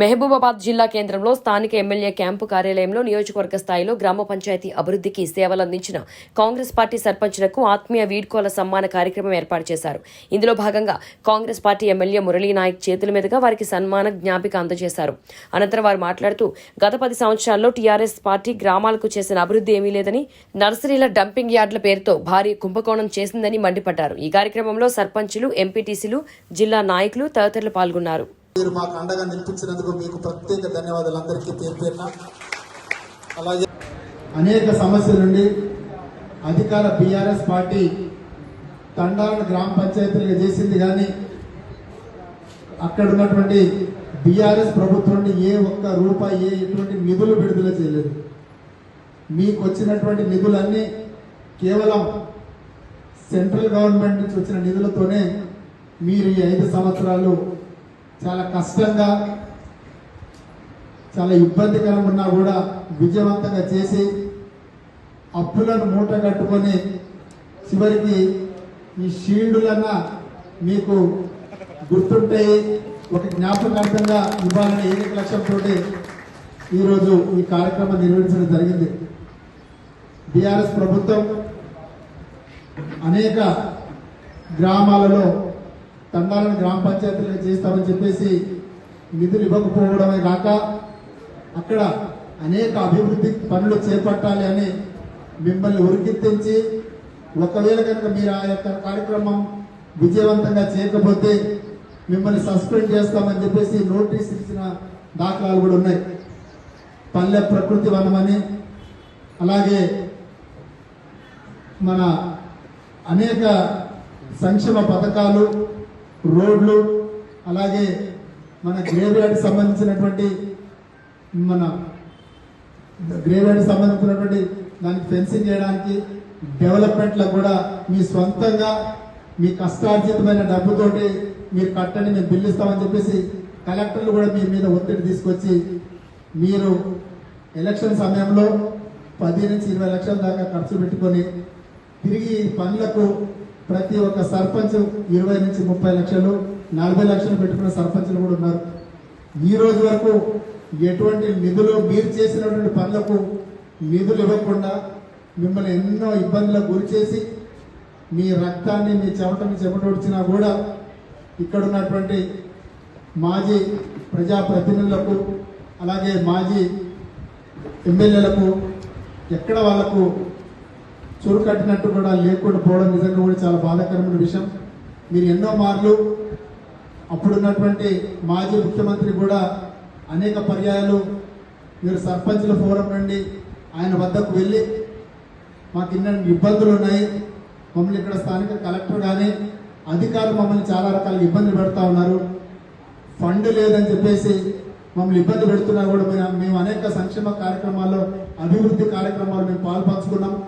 మహబూబాబాద్ జిల్లా కేంద్రంలో స్థానిక ఎమ్మెల్యే క్యాంపు కార్యాలయంలో నియోజకవర్గ స్థాయిలో గ్రామ పంచాయతీ అభివృద్ధికి సేవలందించిన కాంగ్రెస్ పార్టీ సర్పంచ్లకు ఆత్మీయ వీడ్కోల సమ్మాన కార్యక్రమం ఏర్పాటు చేశారు. ఇందులో భాగంగా కాంగ్రెస్ పార్టీ ఎమ్మెల్యే మురళీ నాయక్ చేతుల మీదుగా వారికి సన్మాన జ్ఞాపిక అందజేశారు. అనంతరం వారు మాట్లాడుతూ గత పది సంవత్సరాల్లో టీఆర్ఎస్ పార్టీ గ్రామాలకు చేసిన అభివృద్ధి ఏమీ లేదని నర్సరీల డంపింగ్ యార్డుల పేరుతో భారీ కుంభకోణం చేసిందని మండిపడ్డారు. ఈ కార్యక్రమంలో సర్పంచులు ఎంపీటీసీలు జిల్లా నాయకులు తదితరులు పాల్గొన్నారు. మీరు మాకు అండగా నిలిపించినందుకు మీకు ప్రత్యేక ధన్యవాదాలు అందరికీ పేరు పేరున. అలాగే అనేక సమస్యల నుండి అధికార బీఆర్ఎస్ పార్టీ తండాలను గ్రామ పంచాయతీలుగా చేసింది కానీ అక్కడ ఉన్నటువంటి బీఆర్ఎస్ ప్రభుత్వం నుండి ఏ ఒక్క రూపాయి ఏ ఎటువంటి నిధులు విడుదల చేయలేదు. మీకు వచ్చినటువంటి నిధులన్నీ కేవలం సెంట్రల్ గవర్నమెంట్ నుంచి వచ్చిన నిధులతోనే మీరు ఈ ఐదు సంవత్సరాలు చాలా కష్టంగా చాలా ఇబ్బందికరంగా ఉన్నా కూడా విజయవంతంగా చేసి అప్పులను మూట కట్టుకొని చివరికి ఈ షీల్డులన్నా మీకు గుర్తుంటాయి ఒక జ్ఞాపకార్థంగా ఇవ్వాలనే ఏక లక్ష్యంతో ఈరోజు ఈ కార్యక్రమం నిర్వహించడం జరిగింది. బీఆర్ఎస్ ప్రభుత్వం అనేక గ్రామాలలో తండాలను గ్రామ పంచాయతీలుగా చేస్తామని చెప్పేసి నిధులు ఇవ్వకపోవడమే కాక అక్కడ అనేక అభివృద్ధి పనులు చేపట్టాలి అని మిమ్మల్ని ఉరికెత్తించి ఒకవేళ కనుక మీరు ఆ యొక్క కార్యక్రమం విజయవంతంగా చేయకపోతే మిమ్మల్ని సస్పెండ్ చేస్తామని చెప్పేసి నోటీస్ ఇచ్చిన దాఖలాలు కూడా ఉన్నాయి. పల్లె ప్రకృతి వనమని అలాగే మన అనేక సంక్షేమ పథకాలు రోడ్లు అలాగే మన గ్రేవ్యార్డ్కి సంబంధించినటువంటి మన గ్రేవ్యార్డ్కి సంబంధించినటువంటి దానికి ఫెన్సింగ్ చేయడానికి డెవలప్మెంట్లకు కూడా మీ సొంతంగా మీ కష్టార్జితమైన డబ్బుతోటి మీరు కట్టండి మేము బిల్లు ఇస్తామని చెప్పేసి కలెక్టర్లు కూడా మీ మీద ఒత్తిడి తీసుకొచ్చి మీరు ఎలక్షన్ సమయంలో పది నుంచి ఇరవై లక్షల దాకా ఖర్చు పెట్టుకొని తిరిగి పనులకు ప్రతి ఒక్క సర్పంచ్ ఇరవై నుంచి ముప్పై లక్షలు నలభై లక్షలు పెట్టుకున్న సర్పంచులు కూడా ఉన్నారు. ఈ రోజు వరకు ఎటువంటి నిధులు మీరు చేసినటువంటి పనులకు నిధులు ఇవ్వకుండా మిమ్మల్ని ఎన్నో ఇబ్బందులకు గురి చేసి మీ రక్తాన్ని మీ చెమటని చెమటొడిచినా కూడా ఇక్కడ ఉన్నటువంటి మాజీ ప్రజాప్రతినిధులకు అలాగే మాజీ ఎమ్మెల్యేలకు ఎక్కడ వాళ్ళకు చురుకట్టినట్టు కూడా లేకుండా పోవడం నిజంగా కూడా చాలా బాధాకరమైన విషయం. మీరు ఎన్నో మార్లు అప్పుడున్నటువంటి మాజీ ముఖ్యమంత్రి కూడా అనేక పర్యాయాలు మీరు సర్పంచుల ఫోరం నుండి ఆయన వద్దకు వెళ్ళి మాకు ఇన్న ఇబ్బందులు ఉన్నాయి. మమ్మల్ని ఇక్కడ స్థానిక కలెక్టర్ కానీ అధికారులు మమ్మల్ని చాలా రకాల ఇబ్బందులు పెడతా ఉన్నారు. ఫండ్ లేదని చెప్పేసి మమ్మల్ని ఇబ్బంది పెడుతున్నా కూడా. మేము- మేము అనేక సంక్షేమ కార్యక్రమాల్లో అభివృద్ధి కార్యక్రమాలు మేము పాల్పంచుకున్నాం.